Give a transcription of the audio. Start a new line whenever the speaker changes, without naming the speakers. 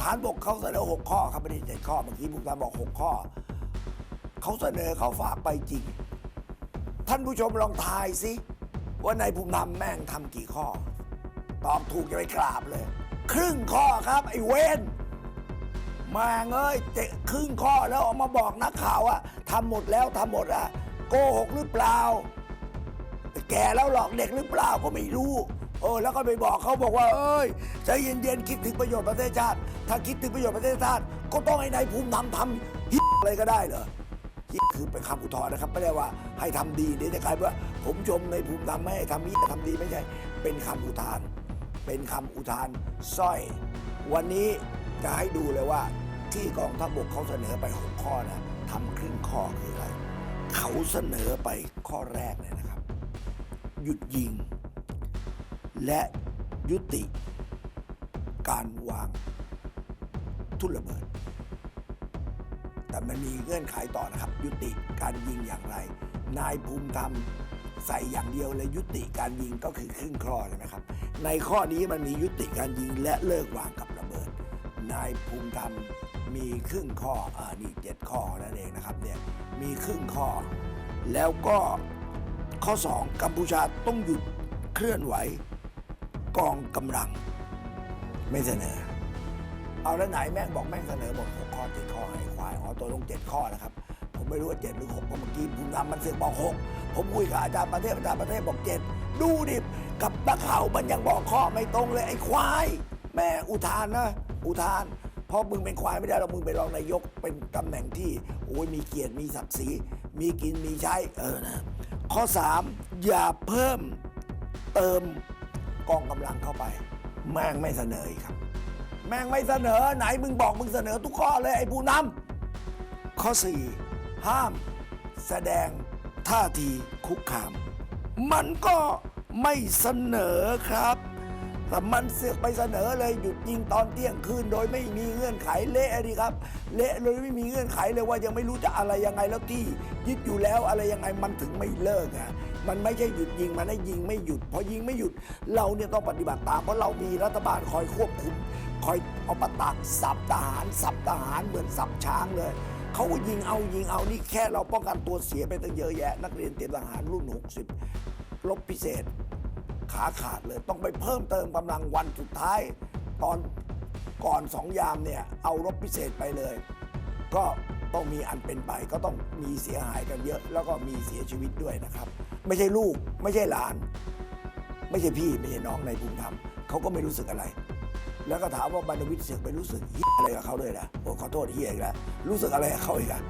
ฐานบกเขาเสนอหกข้อครับไม่ได้เจ็ดข้อเมื่อกี้ภูมิธรรมบอกหกข้อ เขาเสนอเขาฝากไปจริง ท่านผู้ชมลองทายสิว่านายภูมิธรรมแม่งทำกี่ข้อ ตอบถูกจะไปกราบเลย ครึ่งข้อครับ ไอ้เวนมาเอ้ยเจครึ่งข้อแล้วออกมาบอกนักข่าวว่าทำหมดแล้วทำหมดอะโกหกหรือเปล่า แก่แล้วหลอกเด็กหรือเปล่าก็ไม่รู้ ออแล้วก็ไปบอกเขาบอกว่าเอ้ยใจเย็นๆคิดถึงประโยชน์ประเทศชาติ ถ้าคิดถึงประโยชน์ประเทศชาติ ก็ต้องให้นายภูมิธรรมทำฮิอะไรก็ได้เหรอฮิคือเป็นคำอุทธรณ์นะครับไม่ได้ว่าให้ทำดีเดี๋ยวจะกลายเป็นว่า ผมชมในภูมิธรรมไม่ให้ทำฮิทำดีไม่ใช่ เป็นคำอุทาน เป็นคำอุทานสร้อย วันนี้จะให้ดูเลยว่า ที่กองทัพบกเขาเสนอไปหกข้อนะทำครึ่งข้อคืออะไร เขาเสนอไปข้อแรกเลยนะครับ หยุดยิง และยุติการวางทุ่นระเบิด แต่มันมีเงื่อนไขต่อนะครับ ยุติการยิงอย่างไร นายภูมิธรรมใส่อย่างเดียวเลยยุติการยิงก็คือครึ่งข้อใช่ไหมครับ ในข้อนี้มันมียุติการยิงและเลิกวางกับระเบิด นายภูมิธรรมมีครึ่งข้ออ่านี่เจ็ดข้อนั่นเองนะครับเนี่ยมีครึ่งข้อ แล้วก็ข้อ 2 กัมพูชาต้องหยุดเคลื่อนไหว กองกำลัง ไม่เสนอ เอาแล้วไหนแม่งบอกแม่งเสนอหมดหกข้อเจ็ดข้อไอ้ควายอ๋อตัวลงเจ็ดข้อนะครับ ผมไม่รู้ว่าเจ็ดหรือหกเพราะเมื่อกี้ภูมิธรรมมันเสือกบอกหกผมคุยกับอาจารย์ประเทศอาจารย์ประเทศบอกเจ็ดดูดิกับนักข่าวมันยังบอกข้อไม่ตรงเลยไอ้ควาย แม่อุทานนะอุทานเพราะมึงเป็นควายไม่ได้หรอกมึงเป็นรองนายกเป็นตำแหน่งที่โอ้ยมีเกียรติมีศักดิ์ศรีมีกินมีใช้เออนะข้อ 3 อย่าเพิ่มเติม กองกำลังเข้าไป แม่งไม่เสนออีกครับ แม่งไม่เสนอไหนมึงบอกมึงเสนอทุกข้อเลยไอ้ผู้นำข้อ 4 ห้าม แสดงท่าทีคุกคาม มันก็ไม่เสนอครับ แต่มันเสือกไปเสนอเลยหยุดยิงตอนเที่ยงคืนโดยไม่มีเงื่อนไขเละดิครับ เละเลยไม่มีเงื่อนไขเลยว่ายังไม่รู้จะอะไรยังไงแล้วที่ยึดอยู่แล้วอะไรยังไงมันถึงไม่เลิกอะมันไม่ใช่หยุดยิงมันให้ยิงไม่หยุดพอยิงไม่หยุดเราเนี่ยต้องปฏิบัติตามเพราะเรามีรัฐบาลคอยควบคุม คอยเอาประตักสับทหารสับทหารเหมือนสับช้างเลยเขาก็ยิงเอายิงเอานี่แค่เราป้องกันตัวเสียไปตั้งเยอะแยะ นักเรียนเตรียมทหารรุ่น 60 ลบพิเศษ ขาขาดเลยต้องไปเพิ่มเติมกำลังวันสุดท้าย ตอนก่อนสองยามเนี่ยเอารบพิเศษไปเลย ก็ต้องมีอันเป็นไปก็ต้องมีเสียหายกันเยอะ แล้วก็มีเสียชีวิตด้วยนะครับ ไม่ใช่ลูกไม่ใช่หลาน ไม่ใช่พี่ไม่ใช่น้องในภูมิธรรมเขาก็ไม่รู้สึกอะไร แล้วก็ถามว่าบรรณวิทย์เสือกไปรู้สึกอะไรกับเขาเลยนะโอ้ขอโทษเฮียอีกแล้วรู้สึกอะไรกับเขาอีกอะ